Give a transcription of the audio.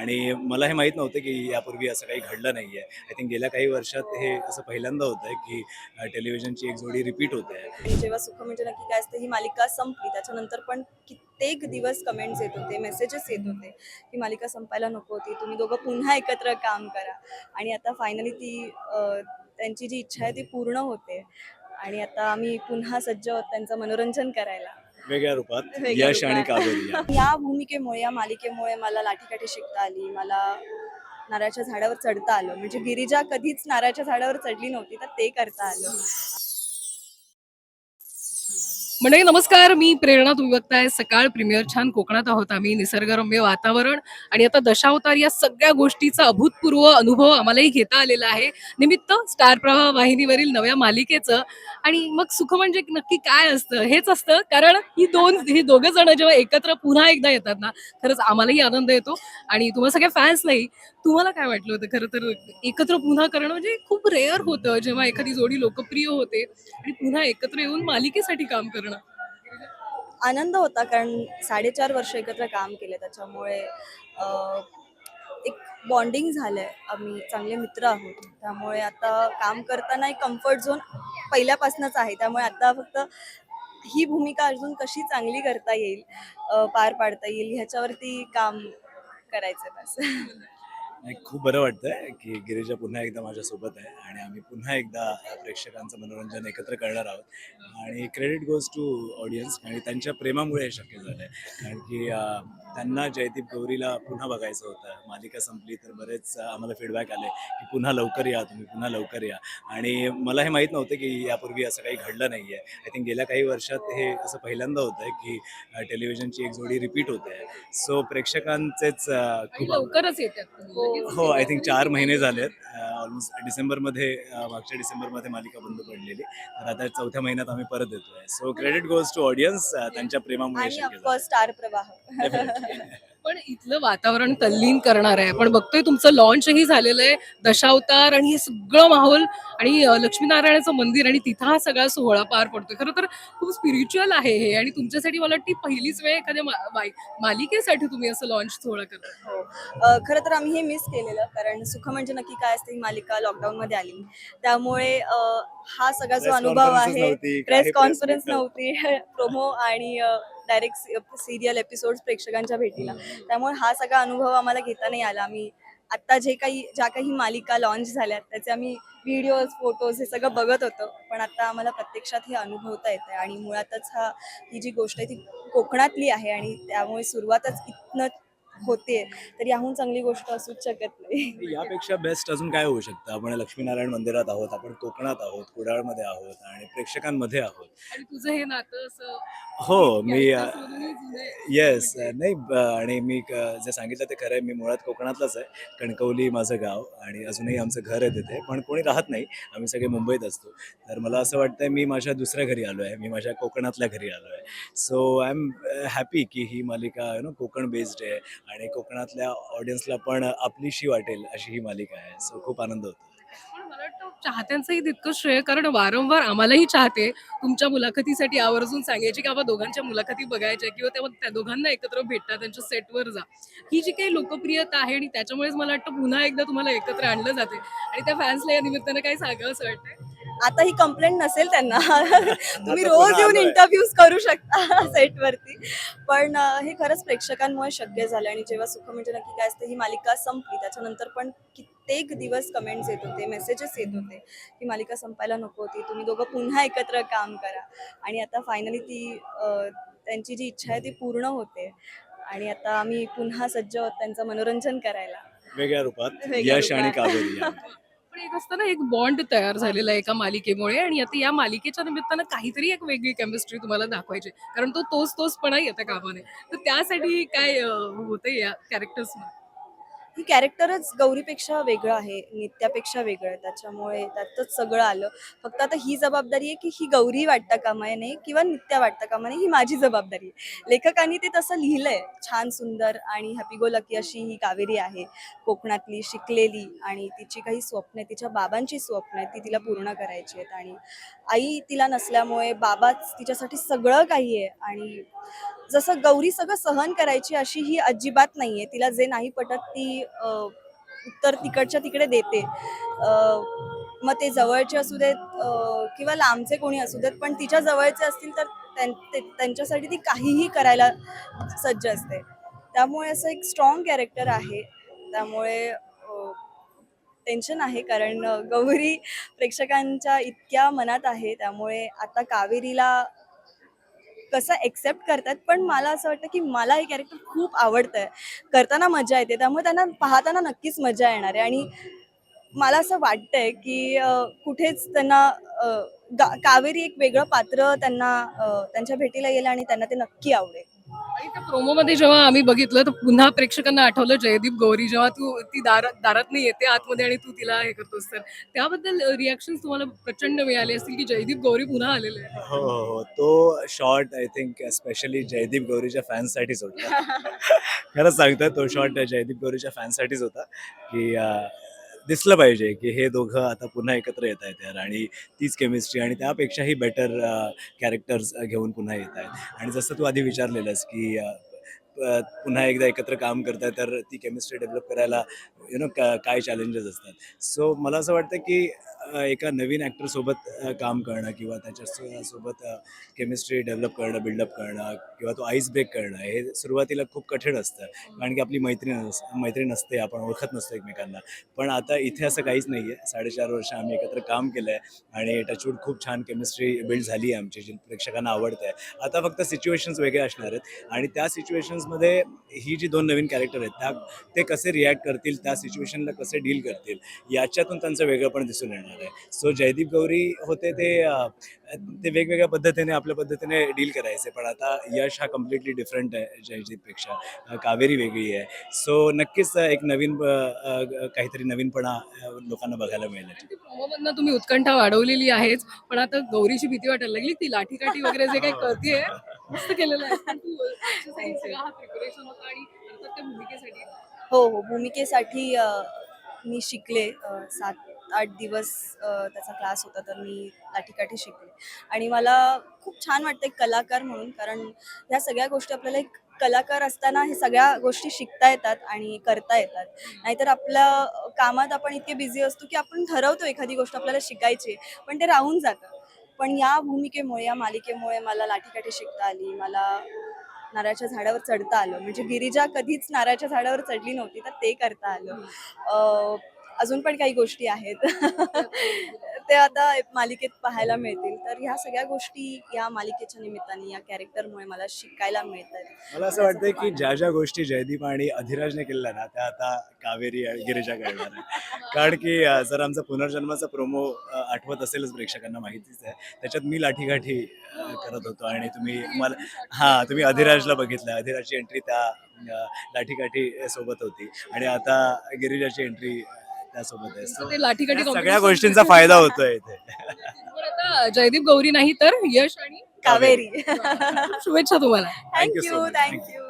आणि मला हे माहीत नव्हतं की यापूर्वी असं काही घडलं नाही आहे. आय थिंक गेल्या काही वर्षात हे असं पहिल्यांदा होतं आहे की टेलिव्हिजनची एक जोडी रिपीट होते आहे. जेव्हा सुख म्हणजे नक्की काय असतं ही मालिका संपली. त्याच्यानंतर पण कित्येक दिवस कमेंट्स येत होते मेसेजेस येत होते की मालिका संपायला नको होती तुम्ही दोघं पुन्हा एकत्र काम करा. आणि आता फायनली ती त्यांची जी इच्छा आहे ती पूर्ण होते. आणि आता आम्ही पुन्हा सज्ज त्यांचं मनोरंजन करायला. वेगळ्या रूपात वेगळ्या यश आणि रूपात. कावेरी या. या भूमिकेमुळे या मालिकेमुळे मला लाठीकाठी शिकता आली मला नारळाच्या झाडावर चढता आलं म्हणजे गिरिजा कधीच नारळाच्या झाडावर चढली नव्हती तर ते करता आलं मंडळी नमस्कार. मी प्रेरणा तुम्ही बघताय सकाळ प्रीमियर. छान कोकणात आहोत आम्ही निसर्गरम्य वातावरण. आणि आता दशावतार या सगळ्या गोष्टीचा अभूतपूर्व अनुभव आम्हालाही घेता आलेला आहे. निमित्त स्टार प्रवाह वाहिनीवरील नव्या मालिकेचं. आणि मग सुख म्हणजे नक्की काय असतं? हेच असतं. कारण ही दोन ही दोघं जण जेव्हा एकत्र पुन्हा एकदा येतात ना खरंच आम्हालाही आनंद येतो. आणि तुम्हाला सगळ्या फॅन्स नाही तुम्हाला काय वाटलं होतं? खरं तर एकत्र पुन्हा करणं म्हणजे खूप रेअर होतं. जेव्हा एखादी जोडी लोकप्रिय होते आणि पुन्हा एकत्र येऊन मालिकेसाठी काम करणं. आनंद होता कारण साडेचार वर्ष एकत्र काम केले. त्याच्यामुळे एक बॉन्डिंग झालंय. आम्ही चांगले मित्र आहोत. त्यामुळे आता काम करताना एक कम्फर्ट झोन पहिल्यापासूनच आहे. त्यामुळे आता फक्त ही भूमिका अजून कशी चांगली करता येईल पार पाडता येईल ह्याच्यावरती काम करायचं बस. नाही, खूप बरं वाटतंय की गिरीजा पुन्हा एकदा माझ्यासोबत आहे आणि आम्ही पुन्हा एकदा प्रेक्षकांचं मनोरंजन एकत्र करणार आहोत. आणि क्रेडिट गोज टू ऑडियन्स आणि त्यांच्या प्रेमामुळे हे शक्य झालं आहे कारण की त्यांना जयदीप गौरीला पुन्हा बघायचं होतं. मालिका संपली तर बरेच आम्हाला फीडबॅक आले की पुन्हा लवकर या तुम्ही पुन्हा लवकर या. आणि मला हे माहीत नव्हतं की यापूर्वी असं काही घडलं नाही आहे आय थिंक गेल्या काही वर्षात हे असं पहिल्यांदा होतं आहे की टेलिव्हिजनची एक जोडी रिपीट होते. सो प्रेक्षकांचेच खूप लवकरच येतात तुम्ही. हो आय थिंक चार महिने झालेत. ऑलमोस्ट डिसेंबरमध्ये मागच्या डिसेंबरमध्ये मालिका बंद पडलेली. तर आता चौथ्या महिन्यात आम्ही परत येतोय. So credit goes to audience त्यांच्या प्रेमामुळे झालं. स्टार प्रवाह. पण इथलं वातावरण तल्लीन करणार आहे. पण बघतोय तुमचं लॉन्चही झालेलं आहे. दशावतार आणि हे सगळं माहोल आणि लक्ष्मीनारायणाचं मंदिर आणि तिथं हा सगळा सोहळा पार पडतोय. खरं तर खूप स्पिरिच्युअल आहे हे आणि तुमच्यासाठी मला वाटतं पहिलीच वेळ एखाद्या मालिकेसाठी तुम्ही असं लॉन्च सोहळा करता. हो. खरं तर आम्ही हे मिस केलेलं कारण सुख म्हणजे नक्की काय असते ही मालिका लॉकडाऊन मध्ये आली. त्यामुळे हा सगळा जो अनुभव आहे प्रेस कॉन्फरन्स नव्हती. प्रोमो आणि डायरेक्ट सिरियल एपिसोड प्रेक्षकांच्या भेटीला. त्यामुळे हा सगळा अनुभव आम्हाला घेता नाही आला. आम्ही आत्ता जे काही ज्या काही मालिका लॉन्च झाल्या त्याचे आम्ही व्हिडिओज फोटोज हे सगळं बघत होतो. पण आता आम्हाला प्रत्यक्षात हे अनुभवता येतं आणि मुळातच हा ही जी गोष्ट आहे ती कोकणातली आहे आणि त्यामुळे सुरुवातच इथनं होते. तर याहून चांगली गोष्ट असूच शकत नाही. यापेक्षा बेस्ट अजून काय होऊ शकतं? आपण लक्ष्मीनारायण मंदिरात आहोत आपण कोकणात आहोत कुडाळमध्ये आहोत आणि प्रेक्षकांमध्ये आहोत. आणि तुझं हे नातं असं हो मी येस नाही आणि मी क- जे सांगितलं ते खरं आहे. मी मुळात कोकणातलाच आहे. कणकवली माझं गाव आणि अजूनही आमचं घर आहे तिथे. पण कोणी राहत नाही. आम्ही सगळे मुंबईत असतो. तर मला असं वाटतं मी माझ्या दुसऱ्या घरी आलो आहे मी माझ्या कोकणातल्या घरी आलो आहे सो आय एम हॅपी की ही मालिका यु नो कोकण बेस्ड आहे. आणि कोकणातल्या ऑडियन्सला पण आपलीशी वाटेल अशी ही मालिका आहे. सो खूप आनंद होतो. चाहत्यांचंही तितकं श्रेय कारण वारंवार आम्हालाही चाहते. तुमच्या मुलाखतीसाठी आवर्जून सांगायची की बाबा दोघांच्या मुलाखती बघायच्या किंवा तेव्हा त्या दोघांना एकत्र भेटता त्यांच्या सेटवर जा. ही जी काही लोकप्रियता आहे आणि त्याच्यामुळेच मला वाटतं पुन्हा एकदा तुम्हाला एकत्र आणलं जाते. आणि त्या फॅन्सला या निमित्तानं काही सांगावं असं वाटतंय? आता ही कंप्लेंट नसेल त्यांना तुम्ही रोज येऊन. इंटरव्ह्यूज करू शकता सेटवरती पण हे खरंच प्रेक्षकांमुळे शक्य झालं आणि जेव्हा सुख म्हणजे नक्की काय असते ही मालिका संपली त्याच्यानंतर पण कित्येक दिवस कमेंट्स येत होते मेसेजेस येत होते की मालिका संपायला नको होती तुम्ही दोघं पुन्हा एकत्र काम करा आणि आता फायनली ती त्यांची जी इच्छा आहे ती पूर्ण होते आणि आता आम्ही पुन्हा सज्ज आहोत त्यांचं मनोरंजन करायला वेगळ्या रूपात वेगळ्या यश आणि. कावेरी. पण एक असतं ना एक बॉन्ड तयार झालेला आहे एका मालिकेमुळे आणि आता या मालिकेच्या निमित्तानं काहीतरी एक वेगळी केमिस्ट्री तुम्हाला दाखवायची कारण तो तोच तोचपणा येतं कामाने. तर त्यासाठी काय अं, होतंय या कॅरेक्टर्स ही कॅरेक्टरच गौरीपेक्षा वेगळं आहे नित्यापेक्षा वेगळं आहे. त्याच्यामुळे त्यातच सगळं आलं. फक्त आता ही जबाबदारी आहे की ही गौरी वाटता कामा नाही किंवा नित्या वाटता कामा नाही ही माझी जबाबदारी आहे. लेखकांनी ते तसं लिहिलंय छान सुंदर आणि हॅपी गो लकी अशी ही कावेरी आहे. कोकणातली शिकलेली आणि तिची काही स्वप्न आहे तिच्या बाबांची स्वप्न आहेत ती तिला पूर्ण करायची आहेत. आणि आई तिला नसल्यामुळे बाबाच तिच्यासाठी सगळं काही आहे. आणि जसं गौरी सगळं सहन करायची अशी ही अजिबात नाहीये. तिला जे नाही पटत ती उत्तर तिकडच्या तिकडे देते. मग ते जवळचे असू देत किंवा लांबचे कोणी असू देत पण तिच्या जवळचे असतील तर त्यां- ते- त्यांच्यासाठी ती काहीही करायला सज्ज असते. त्यामुळे असं एक स्ट्रॉंग कॅरेक्टर आहे. त्यामुळे टेन्शन आहे कारण गौरी प्रेक्षकांच्या इतक्या मनात आहे. त्यामुळे आता कावेरीला कसं एक्सेप्ट करतात पण मला असं वाटतं की मला हे कॅरेक्टर खूप आवडतंय. करताना मजा येते त्यामुळे त्यांना पाहताना नक्कीच मजा येणार आहे. आणि मला असं वाटतंय की कुठेच त्यांना गा- कावेरी एक वेगळं पात्र त्यांना त्यांच्या भेटीला येईल आणि त्यांना ते नक्की आवडेल. आणि त्या प्रोमो मध्ये जेव्हा आम्ही बघितलं तर पुन्हा प्रेक्षकांना आठवलं जयदीप गौरी जेव्हा तू ती दारात दारात येते आतमध्ये आणि तू तिला हे करतोस तर त्याबद्दल रिॲक्शन तुम्हाला प्रचंड मिळाले असतील की जयदीप गौरी पुन्हा आलेले आहे हो हो हो. तो shot I think specially Jaydeep गौरीच्या फॅन्ससाठीच होता. खरंच सांगतोय तो शॉट जयदीप गौरीच्या फॅन्ससाठीच होता की दिसलं पाहिजे की हे दोघं आता पुन्हा एकत्र येत आहेत यार. आणि तीच केमिस्ट्री आणि त्यापेक्षाही बेटर कॅरेक्टर्स घेऊन पुन्हा येत आहेत. आणि जसं तू आधी विचारलेलंस की पुन्हा एकदा एकत्र काम करताय तर ती केमिस्ट्री डेव्हलप करायला यु नो काय चॅलेंजेस असतात. सो मला असं वाटतं की एका नवीन ॲक्टरसोबत काम करणं किंवा त्याच्यासोबत केमिस्ट्री डेव्हलप करणं बिल्डअप करणं किंवा तो आईस ब्रेक करणं हे सुरुवातीला खूप कठीण असतं. कारण की आपली मैत्रीण नस मैत्रीण नसते आपण ओळखत नसतो एकमेकांना. पण आता इथे असं काहीच नाही आहे साडेचार वर्ष आम्ही एकत्र काम केलं आहे आणि टचवूड खूप छान केमिस्ट्री बिल्ड झाली आहे आमची जी प्रेक्षकांना आवडते. आहे आता फक्त सिच्युएशन्स वेगळे असणार आहेत. आणि त्या सिच्युएशन्समध्ये ही जी दोन नवीन कॅरेक्टर आहेत त्या ते कसे रिॲक्ट करतील त्या सिच्युएशनला कसे डील करतील याच्यातून त्यांचं वेगळंपण दिसून येणार आहे. सो जयदीप गौरी होते ते ते वेगवेगळ्या पद्धतीने आपल्या पद्धतीने डील करायचे पण आता यश हा कम्प्लिटली डिफरंट आहे जयदीपपेक्षा. अं, कावेरी वेगळी आहे. सो नक्कीच एक नवीन काहीतरी नवीनपणा लोकांना बघायला मिळेल. तुम्ही उत्कंठा वाढवलेली आहेच पण आता गौरीची भीती वाटायला लागली ती लाठीकाठी वगैरे जे काही करते मस्त केलेलं आहे. हा प्रिपरेशन होता आणि त्या भूमिकेसाठी हो हो. भूमिकेसाठी मी शिकले. सात आठ दिवस त्याचा क्लास होता तर मी लाठीकाठी शिकले. आणि मला खूप छान वाटतं एक कलाकार म्हणून कारण ह्या सगळ्या गोष्टी आपल्याला एक कलाकार असताना हे सगळ्या गोष्टी शिकता येतात आणि करता येतात. नाहीतर आपल्या कामात आपण इतके बिझी असतो की आपण ठरवतो एखादी गोष्ट आपल्याला शिकायची पण ते राहून जातं. पण या भूमिकेमुळे या मालिकेमुळे मला लाठीकाठी शिकता आली. मला नारळाच्या झाडावर चढता आलं. म्हणजे गिरिजा कधीच नारळाच्या झाडावर चढली नव्हती तर ते करता आलं. अजून पण काही गोष्टी आहेत. ते आता मालिकेत पाहायला मिळतील. तर ह्या सगळ्या गोष्टी या मालिकेच्या निमित्ताने या कॅरेक्टरमुळे मला शिकायला मिळतात. मला असं वाटतं की ज्या ज्या गोष्टी जयदीप आणि अधिराजने केल्या ना त्या आता कावेरी आणि गिरिजा करणार कारण की अं, जर आमचा पुनर्जन्माचा प्रोमो आठवत असेलच प्रेक्षकांना माहितीच आहे. त्याच्यात मी लाठीकाठी अं, करत होतो आणि तुम्ही मला हां तुम्ही अधिराजला बघितलं. अधिराजची एंट्री त्या लाठीकाठी सोबत होती. आणि आता गिरिजाची एंट्री त्यासोबत आहे. सगळ्या गोष्टींचा फायदा होतोय इथे. जयदीप गौरी नाही तर यश आणि कावेरी. शुभेच्छा तुम्हाला. Thank you thank you